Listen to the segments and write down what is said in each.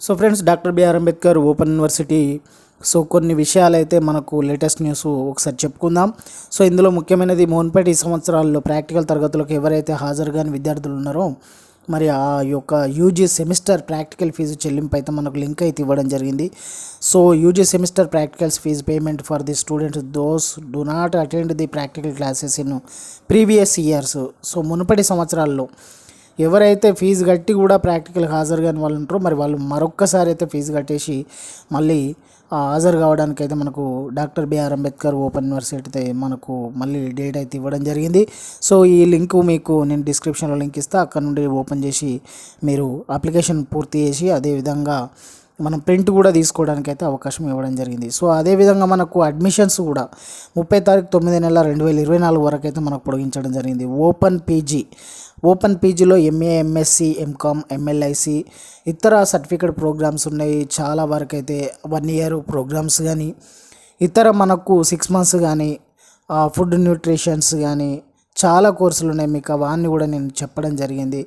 So friends doctor BR Ambedkar open university. So కొన్ని విషయాలు అయితే మనకు లేటెస్ట్ న్యూస్ ఒకసారి చెప్పుకుందాం. సో ఇందులో ముఖ్యమైనది మున్పటి సంవత్సరాల్లో ప్రాక్టికల్ తరగతులకు ఎవరైతే హాజరు కాని విద్యార్థులు ఉన్నారో మరి ఆ యొక్క యూజీ సెమిస్టర్ ప్రాక్టికల్ ఫీజు చెల్లింపు అయితే మనకు లింక్ అయితే ఇవ్వడం జరిగింది. So UG semester practicals fee payment for the students those do not attend the practical classes in previous years. So మునుపటి సంవత్సరాల్లో ఎవరైతే ఫీజు కట్టి కూడా ప్రాక్టికల్ హాజరు కాని వాళ్ళు ఉంటారో మరి వాళ్ళు మరొక్కసారి అయితే ఫీజు కట్టేసి మళ్ళీ హాజరు కావడానికి అయితే మనకు doctor BR Ambedkar open university అయితే మనకు మళ్ళీ డేట్ అయితే ఇవ్వడం జరిగింది. సో ఈ లింక్ మీకు నేను డిస్క్రిప్షన్లో లింక్ ఇస్తా. అక్కడ నుండి ఓపెన్ చేసి మీరు అప్లికేషన్ పూర్తి చేసి అదేవిధంగా మనం ప్రింట్ కూడా తీసుకోవడానికి అయితే అవకాశం ఇవ్వడం జరిగింది. సో అదేవిధంగా మనకు అడ్మిషన్స్ కూడా ముప్పై తారీఖు తొమ్మిది నెల రెండు వేల ఇరవై నాలుగు వరకు అయితే మనకు పొడిగించడం జరిగింది. Open PG. ఓపెన్ పీజీలో ఎంఏ ఎంఎస్సి ఎంకామ్ ఎంఎల్ఐసి ఇతర సర్టిఫికేట్ ప్రోగ్రామ్స్ ఉన్నాయి. చాలా వరకు అయితే వన్ ఇయర్ ప్రోగ్రామ్స్ కానీ ఇతర మనకు సిక్స్ మంత్స్ కానీ ఫుడ్ న్యూట్రిషన్స్ కానీ చాలా కోర్సులు ఉన్నాయి. మీకు అవన్నీ కూడా నేను చెప్పడం జరిగింది.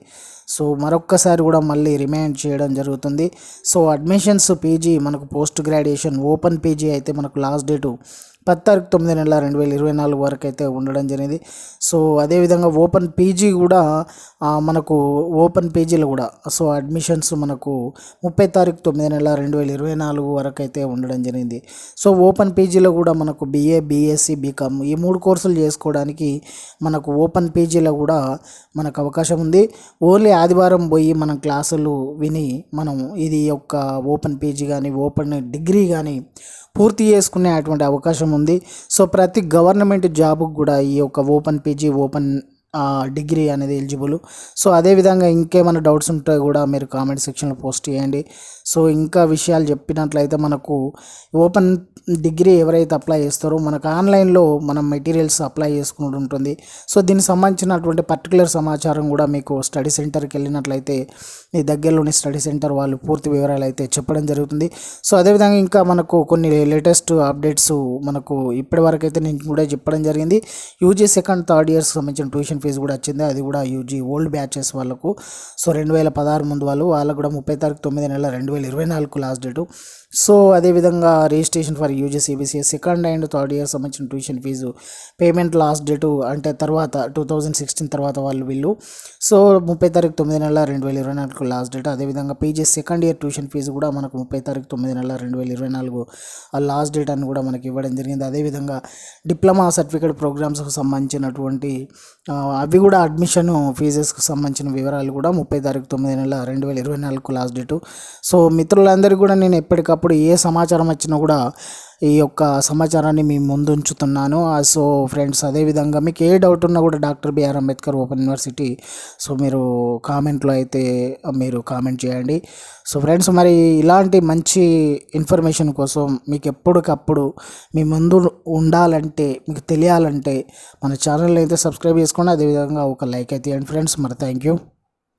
సో మరొక్కసారి కూడా మళ్ళీ రిమైండ్ చేయడం జరుగుతుంది. సో అడ్మిషన్స్ పీజీ మనకు పోస్ట్ గ్రాడ్యుయేషన్ ఓపెన్ పీజీ అయితే మనకు లాస్ట్ డేటు పది తారీఖు తొమ్మిది నెల రెండు వేల ఇరవై నాలుగు వరకు అయితే ఉండడం జరిగింది. సో అదేవిధంగా ఓపెన్ పీజీ కూడా మనకు ఓపెన్ పీజీలో కూడా సో అడ్మిషన్స్ మనకు ముప్పై తారీఖు తొమ్మిది నెల రెండు వేల ఇరవై నాలుగు వరకు అయితే ఉండడం జరిగింది. సో ఓపెన్ పీజీలో కూడా మనకు బీఏ బీఎస్సీ బీకామ్ ఈ మూడు కోర్సులు చేసుకోవడానికి మనకు ఓపెన్ పీజీలో కూడా మనకు అవకాశం ఉంది. ఓన్లీ ఆదివారం పోయి మనం క్లాసులు విని మనం ఇది యొక్క ఓపెన్ పీజీ కానీ ఓపెన్ డిగ్రీ కానీ పూర్తి చేసుకునే అటువంటి అవకాశం ఉంది. సో ప్రతి గవర్నమెంట్ జాబ్కి కూడా ఈ యొక్క ఓపెన్ పీజీ ఓపెన్ డిగ్రీ అనేది ఎలిజిబుల్. సో అదేవిధంగా ఇంకేమైనా డౌట్స్ ఉంటే కూడా మీరు కామెంట్ సెక్షన్లో పోస్ట్ చేయండి. సో ఇంకా విషయాలు చెప్పినట్లయితే మనకు ఓపెన్ డిగ్రీ ఎవరైతే అప్లై చేస్తారో మనకు ఆన్లైన్లో మనం మెటీరియల్స్ అప్లై చేసుకుంటూ ఉంటుంది. సో దీనికి సంబంధించినటువంటి పర్టికులర్ సమాచారం కూడా మీకు స్టడీ సెంటర్కి వెళ్ళినట్లయితే మీ దగ్గరలోని స్టడీ సెంటర్ వాళ్ళు పూర్తి వివరాలు అయితే చెప్పడం జరుగుతుంది. సో అదేవిధంగా ఇంకా మనకు కొన్ని లేటెస్ట్ అప్డేట్స్ మనకు ఇప్పటివరకు అయితే నేను కూడా చెప్పడం జరిగింది. యూజీ సెకండ్ థర్డ్ ఇయర్స్ సంబంధించిన ట్యూషన్ ఫీజు కూడా వచ్చింది. అది కూడా యూజీ ఓల్డ్ బ్యాచెస్ వాళ్ళకు. సో రెండు వేల పదహారు ముందు వాళ్ళు వాళ్ళకు కూడా ముప్పై తారీఖు తొమ్మిది నెల రెండు వేల ఇరవై నాలుగు లాస్ట్ డేటు. సో అదేవిధంగా registration for UG CBCS second and third year సంబంధించిన tuition fee payment last date అంటే తర్వాత టూ థౌజండ్ సిక్స్టీన్ తర్వాత వాళ్ళు వీళ్ళు. సో ముప్పై తారీఖు తొమ్మిది నెల రెండు వేల ఇరవై నాలుగు లాస్ట్ డేట్. అదేవిధంగా PG second year tuition fee కూడా మనకు ముప్పై తారీఖు తొమ్మిది నెల రెండు వేల ఇరవై నాలుగు ఆ లాస్ట్ డేట్ అని కూడా మనకి ఇవ్వడం జరిగింది. అదేవిధంగా డిప్లొమా సర్టిఫికేట్ ప్రోగ్రామ్స్కి సంబంధించినటువంటి అవి కూడా అడ్మిషన్ ఫీజెస్కి సంబంధించిన వివరాలు కూడా ముప్పై తారీఖు తొమ్మిది నెల రెండు వేల ఇరవై నాలుగు లాస్ట్ డేటు సో మిత్రులందరికీ కూడా నేను ఎప్పటికప్పుడు ఏ సమాచారం వచ్చినా కూడా ఈ యొక్క సమాచారాన్ని మీ ముందు ఉంచుతున్నాను ఆ, సో ఫ్రెండ్స్ అదేవిధంగా మీకు ఏ డౌట్ ఉన్నా కూడా doctor BR Ambedkar open university so మీరు కామెంట్లో అయితే మీరు కామెంట్ చేయండి. సో ఫ్రెండ్స్ మరి ఇలాంటి మంచి ఇన్ఫర్మేషన్ కోసం మీకు ఎప్పటికప్పుడు మీ ముందు ఉండాలంటే మీకు తెలియాలంటే మన ఛానల్ అయితే సబ్స్క్రైబ్ చేసుకోండి. అదేవిధంగా ఒక లైక్ అయితే ఇవ్వండి ఫ్రెండ్స్. మరి థ్యాంక్ యూ.